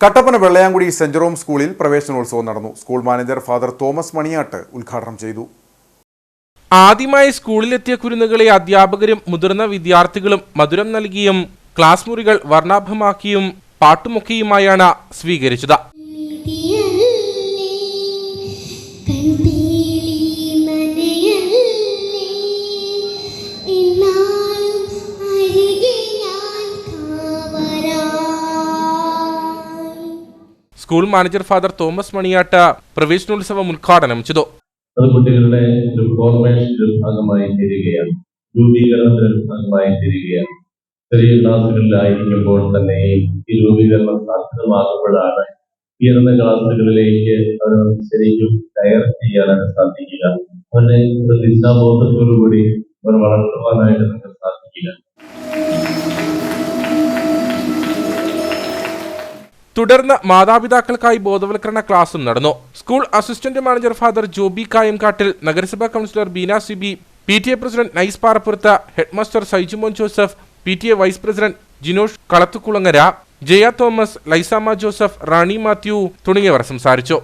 Kattappana Vellayamkudi saint Rome സ്കൂളിൽ പ്രവേശനോത്സവം നടന്നു. School manager father Thomas Maniyattu ഉദ്ഘാടനം ചെയ്തു. ആദ്യമായി സ്കൂളിലെത്തിയ കുരുന്നുകളെ അധ്യാപകരും മുതിർന്ന വിദ്യാർത്ഥികളും മധുരം നൽകിയും ക്ലാസ് മുറികൾ വർണാഭമാക്കിയും പാട്ടുമൊക്കെയുമായാണ് സ്വീകരിച്ചത്. School manager father Thomas Maniyatta പ്രവേശനോത്സവം ഉദ്ഘാടനം ചെയ്തു. അത് കുട്ടികളുടെ ഒരു ഫോർമേഷന്റെ ഭാഗമായി തീരുകയാണ് രൂപീകരണത്തിന്റെ ഭാഗമായി തീരുകയാണ് ചെറിയ ക്ലാസ്സുകളിലായിരിക്കുമ്പോൾ തന്നെ ഈ രൂപീകരണം സാധ്യതമാകുമ്പോഴാണ് ഉയർന്ന ക്ലാസ്സുകളിലേക്ക് അവർ ശരിക്കും കയർ ചെയ്യാനായിട്ട് സാധിക്കുക. അവരുടെ ദിശാബോധത്തോടുകൂടി അവർ വളർത്തുവാനായിട്ട് നമുക്ക് തുടർന്ന് മാതാപിതാക്കൾക്കായി ബോധവൽക്കരണ ക്ലാസും നടന്നു. School assistant manager father Joby Kayamkattil നഗരസഭാ councillor Beena Siby P T A president Nice Parappurathu headmaster Saijumon Joseph P T A vice president Jinosh Kalathukulangara Jaya Thomas Laisama Joseph Rani Mathew തുടങ്ങിയവർ സംസാരിച്ചു.